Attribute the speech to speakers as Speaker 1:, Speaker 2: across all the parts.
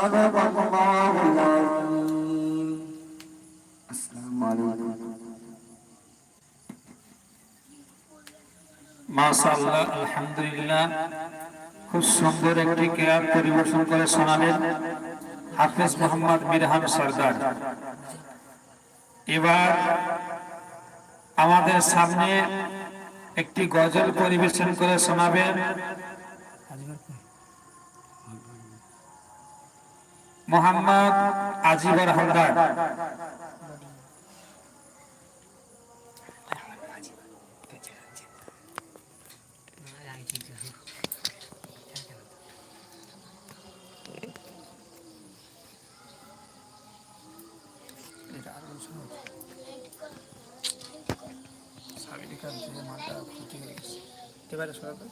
Speaker 1: صدق الله العظيم السلام عليكم
Speaker 2: মাশাআল্লাহ আলহামদুলিল্লাহ খুব সুন্দর একটি কেয়ার পরিবেশন করে শোনালেন হাফেজ মোহাম্মদ মিরহান সরদার এবার আমাদের সামনে একটি গজল পরিবেশন করে শোনাবেন মোহাম্মদ আজিবর হালদার।
Speaker 3: এবারে শোনাবে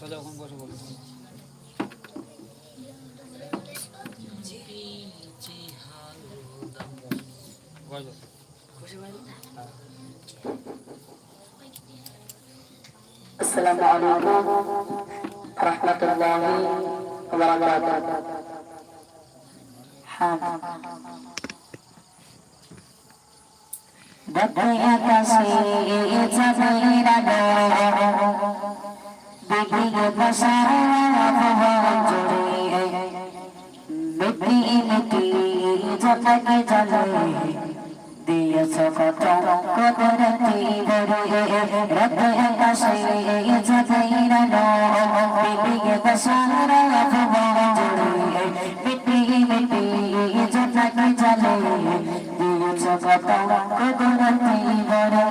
Speaker 3: সোজা ওখানে বসে বলব গজল
Speaker 1: السلام عليكم ورحمة الله وبركاته حاضر بدي أكسي تبين بدي بشر وفهجري بدي متي جتك جلي দিয়েছ কত কদরতি বরে রতে আকাশে যাতেই রানো বিবিয়ে বসারা ভুবন মিটি মিটি যথাকে জালে দিয়েছ কত কদরতি বরে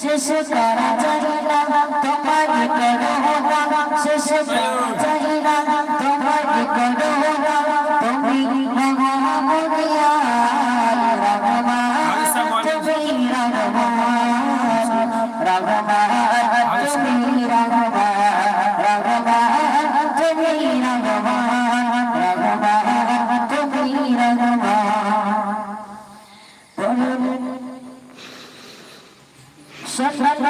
Speaker 1: শেষ করা যায় না, তোমার শেষ করা যায়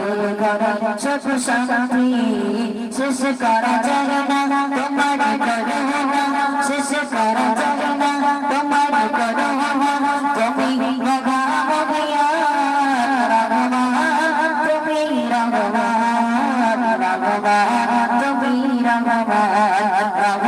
Speaker 1: দূর দূর ছোট শান্তি শেষ করা যায় তোমার করো শেষ করা যায় তোমার করো তুমি রাগমা তুমি রাগমা তুমি রাগমা রাগমা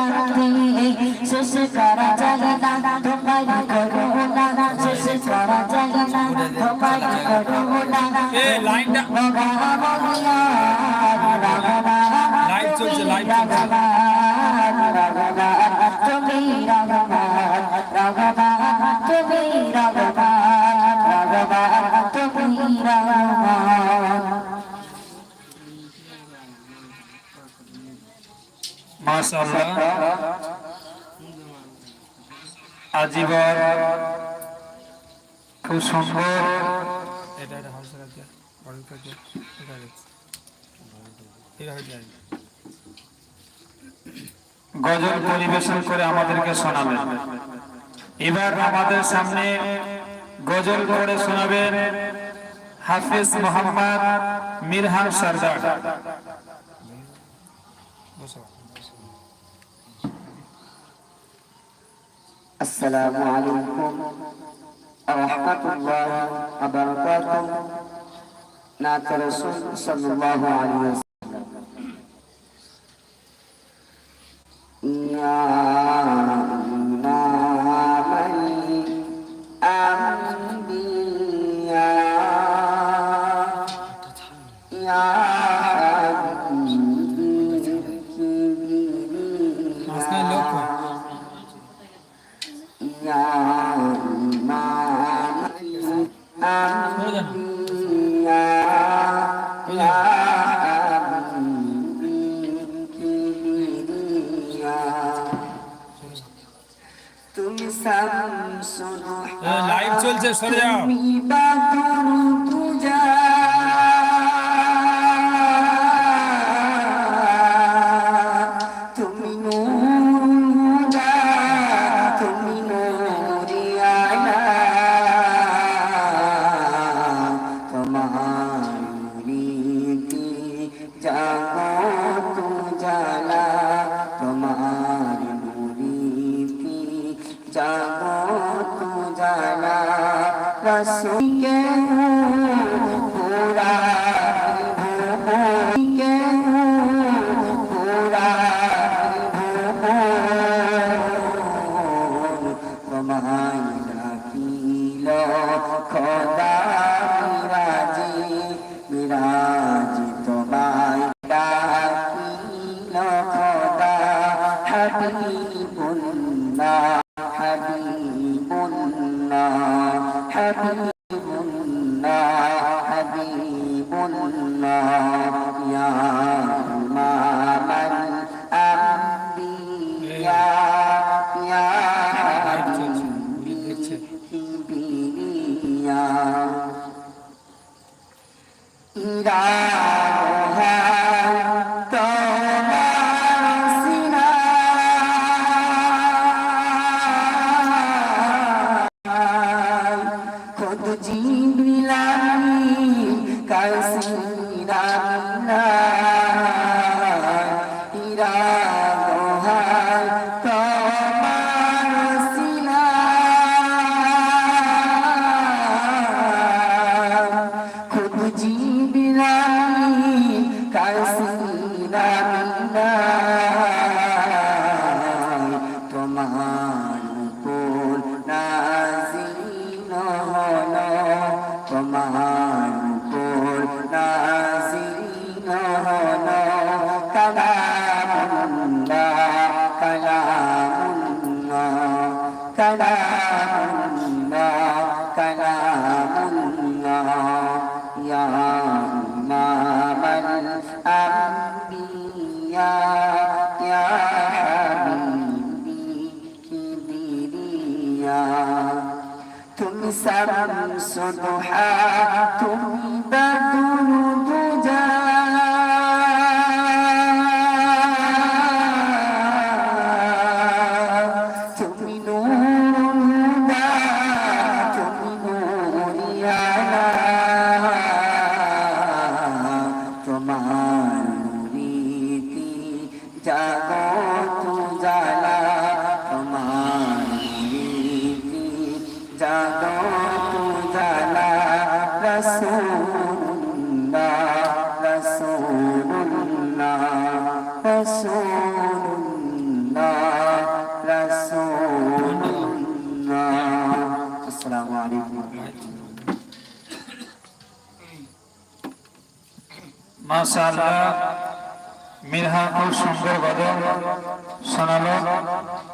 Speaker 1: শেষ করা যায় না তোমার করুণা শেষ করা যায় না তোমার করুণা এ লাইনটা
Speaker 4: লাইভ
Speaker 1: চলছে, লাইভ
Speaker 4: তুমি রগবান রগবান তুমি রগবান রগবান তুমি রগবান
Speaker 2: মাশাআল্লাহ। আজীবন খুব সুন্দর। গজল পরিবেশন করে আমাদেরকে শোনাবেন। এবার আমাদের সামনে গজল করে শোনাবেন হাফিজ মোহাম্মদ মিরহান সরদার।
Speaker 1: আসসালামু
Speaker 4: আলাইকুম। রহমতুল্লাহ আবরকাতুহ। নাত রাসূল সাল্লাল্লাহু
Speaker 1: আলাইহি ওয়াসাল্লাম। চলছে সরে যাও।
Speaker 4: কালামুল্লাহ
Speaker 2: সুন্দর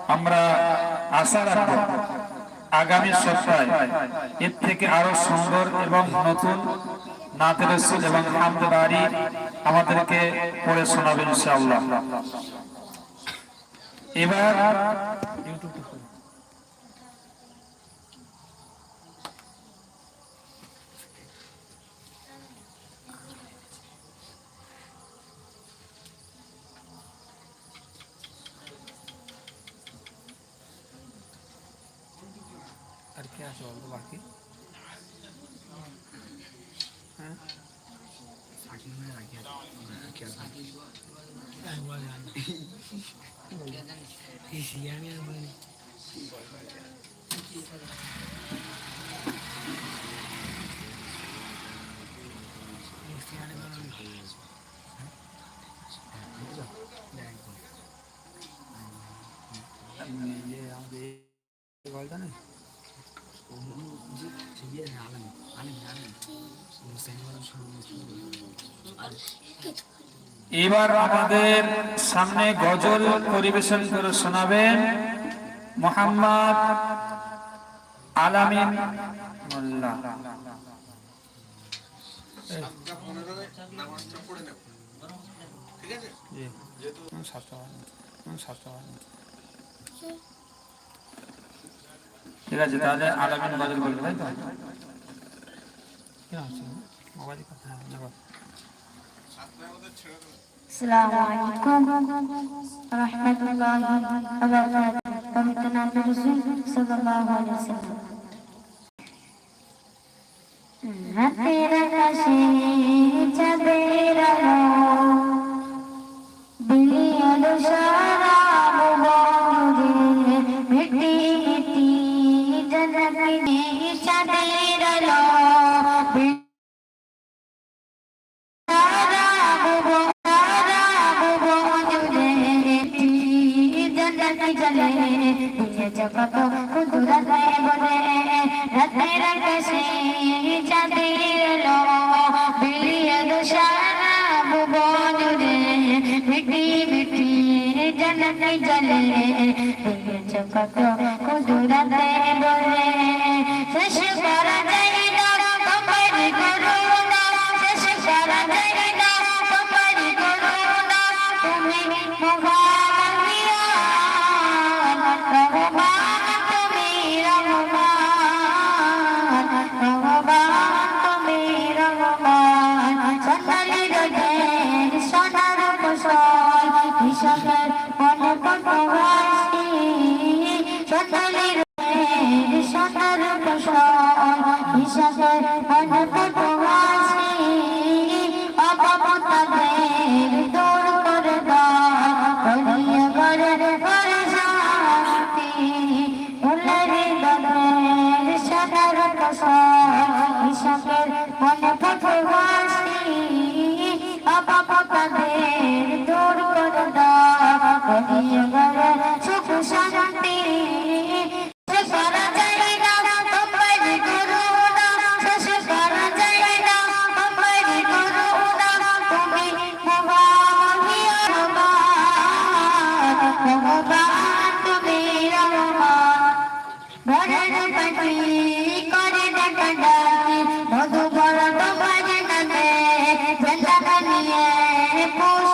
Speaker 2: আমরা আগামী সপ্তাহে এর থেকে আরও সুন্দর এবং নতুন রসুল এবং বাড়ি আমাদেরকে পড়ে শোনাবেন এবার
Speaker 3: ইউটিউবে করো। আর কে আছে বলতো বাকি হ্যাঁ আমাদের
Speaker 2: এবার আমাদের সামনে গজল পরিবেশন করে শোনাবেন মোহাম্মদ আলামিন মোল্লা।
Speaker 3: হুম, সাতটা সাতটা
Speaker 2: ঠিক আছে তাহলে আলামিন গজল বলবে তাই তো
Speaker 3: কি আছে মোবাইল কথা হ্যাঁ নেবার
Speaker 1: السلام عليكم ورحمة الله وبركاته ومتنا الرسول صلى الله عليه وسلم হাতের কাছে চাঁদের আলো বিলিয়ন সারা কুদুরাতে বলে শেষ করা মন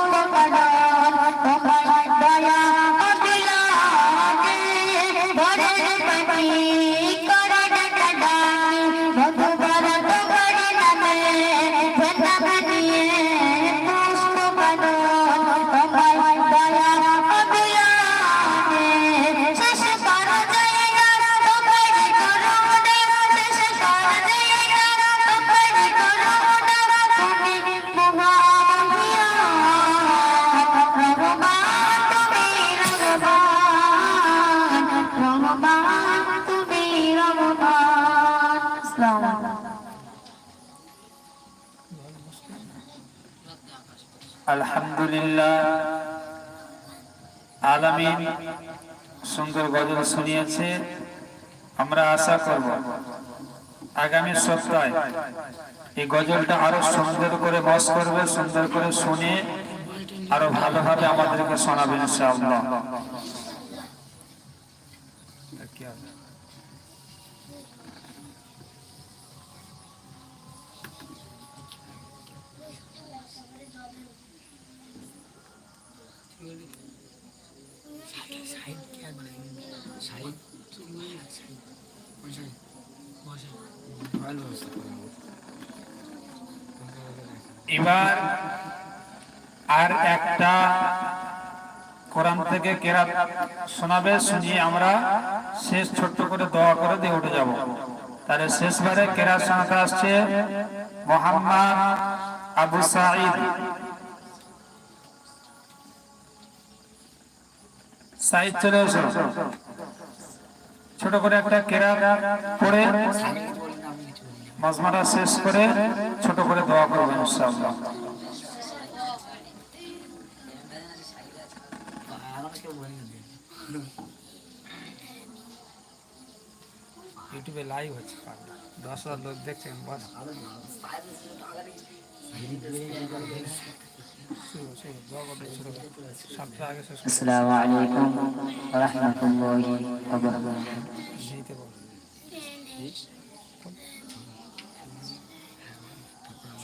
Speaker 2: আলহামদুলিল্লাহ। আলামিন সুন্দর গজল শুনিয়েছে, আমরা আশা করব আগামী সপ্তাহে এই গজলটা আরও সুন্দর করে বস করবে, সুন্দর করে শুনে আরও ভালোভাবে আমাদেরকে শোনাবে ইনশাআল্লাহ। এবার আর একটা কোরআন থেকে কেরাত শোনাবে, শুনিয়ে আমরা শেষ ছোট্ট করে দোয়া করে দিয়ে উঠে যাব। তাহলে শেষবারে কেরাত শোনাতে আসছে মোহাম্মদ আবু সাঈদ। সাইদ চলে এসো। ছোট করে একটা কেরাত পড়ে। মাজমারা শেষ করে ছোট করে দোয়া করবেন ইনশাআল্লাহ
Speaker 3: ইউটিউবে লাইভ হচ্ছে পাগলা দশ হাজার লোক দেখছেন বল শুরু শুরু দোয়া করতে শুরু করো। সপ্তাহ আগে শেষ করে
Speaker 1: السلام عليكم ورحمة الله وبركاته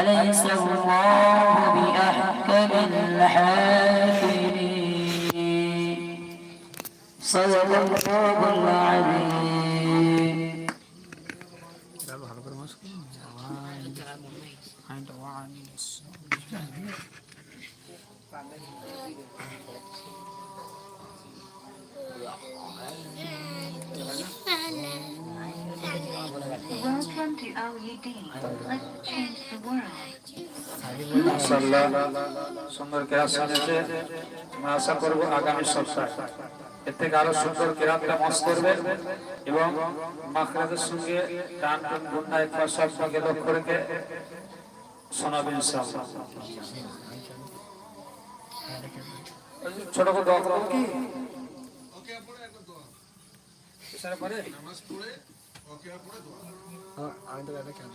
Speaker 1: أليس الله بأحكم الحاكمين؟ صدق الله العظيم.
Speaker 5: To OUD. Let's change the world.
Speaker 2: ইনশাআল্লাহ সুন্দর কেরাত শুনেছে আমরা আশা করব আগামী সপ্তাহে এর থেকে আরও সুন্দর কেরাতটা মস করবে এবং মাখরাজের সঙ্গে টান টান গুন্ডা একবার সবটাকে লক্ষ্য রেখে শোনাবে ছোট করে দোয়া করব কি ইশারা করে
Speaker 3: আমি তো এটা কেন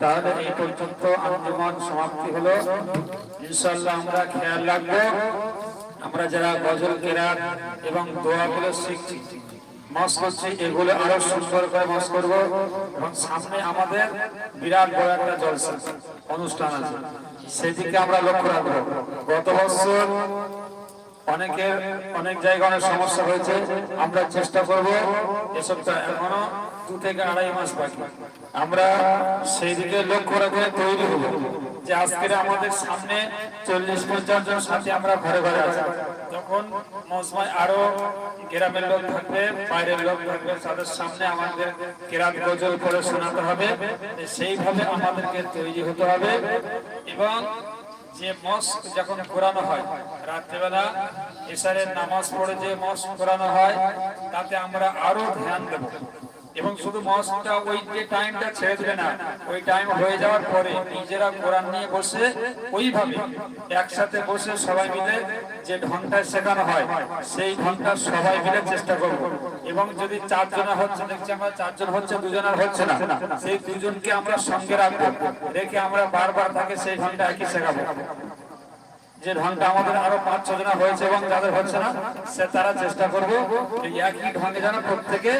Speaker 2: তাহলে এই পর্যন্ত আঞ্জুমান সমাপ্তি হলো। ইনশাআল্লাহ আমরা খেয়াল রাখব আমরা যারা গজল কেরাত এবং দোয়াগুলো শিখছি মস করছি এগুলো আরও সুন্দর করে মস করব। এবং সামনে আমাদের বিরাট বড় একটা জলসা অনুষ্ঠান আছে। সেদিকে আমরা লক্ষ্য রাখব। গত বছর অনেকের অনেক জায়গায় অনেক সমস্যা হয়েছে, আমরা চেষ্টা করব এসব এখনও দু থেকে আড়াই মাস বাকি। আমরা সেই দিকে লক্ষ্য রাখে তৈরি হব। যে আজকের আমাদের সামনে চল্লিশ পঞ্চাশ জন সাথে আমরা ঘরে ঘরে আছি। তখন মৌসুমায় আরও গ্রামের লোক থাকবে, বাইরের লোক থাকবে, তাদের সামনে আমাদের কেরাত গজল করে শোনাতে হবে। সেইভাবে আমাদেরকে তৈরি হতে হবে এবং যে মস্ক যখন ঘোরানো হয়, রাত্রেবেলা এসারের নামাজ পড়ে যে মস্ক ঘোরানো হয়, তাতে আমরা আরও ধ্যান দেব। এবং শুধু মস্কটা ওই যে টাইমটা ছেড়ে দেবে না, ওই টাইম হয়ে যাওয়ার পরে নিজেরা কোরআন নিয়ে বসে ওইভাবে একসাথে বসে সবাই মিলে যে ঘন্টায় শেখানো হয়, সেই ঘণ্টা সবাই মিলে চেষ্টা করব। এবং যদি চারজনা হচ্ছে, দেখছি আমরা চারজন হচ্ছে দুজনের হচ্ছে না, সেই দুজনকে আমরা সঙ্গে রাখব, রেখে আমরা বারবার তাকে সেই ঘণ্টা একই শেখাবো। যে ঢংটা আমাদের আরও পাঁচ ছ জনা হয়েছে এবং যাদের হচ্ছে না, সে তারা চেষ্টা করব একই ঢঙ্গে যেন প্রত্যেকে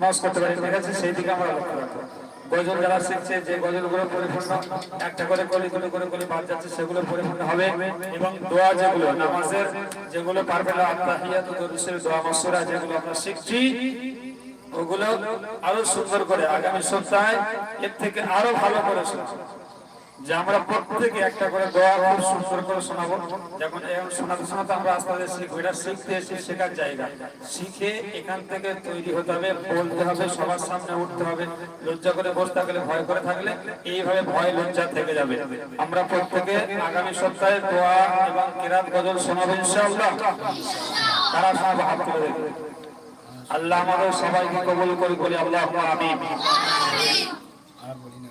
Speaker 2: মাস করতে পারি ঠিক আছে সেই দিকে আমরা লক্ষ্য রাখব। গজল যারা শিখছে, যে গজলগুলো পরিপূর্ণ, একটা করে কলি কলি করে কলি বাদ যাচ্ছে, সেগুলো পরিপূর্ণ হবে। এবং দোয়া যেগুলো, নামাজের যেগুলো পারবে না, আত্মাহিয়াত দরুসের দোয়া মসুরা যেগুলো আমরা শিখছি, ওগুলো আরও সুন্দর করে আগামী সপ্তাহে এর থেকে আরও ভালো করে শুনছি যে আমরা প্রত্যেকে একটা করে খুব সুন্দর করে শোনাবো। যখন শোনাতে শোনাতে আমরা আস্তে আস্তে শিখব। এটা শিখতে এসে শেখার জায়গা। শিখে এখান থেকে তৈরি হতে হবে, বলতে হবে, সবার সামনে উঠতে হবে। লজ্জা করে থাকলে, ভয় করে থাকলে এইভাবে ভয় লজ্জা থেকে যাবে। আমরা প্রত্যেকে আগামী সপ্তাহে দোয়া এবং কিরাত গজল শোনাবো ইনশাআল্লাহ। তারা সব হাত আল্লাহ আমাদের সবাইকে কবুল করি বলি আল্লাহ
Speaker 3: বলি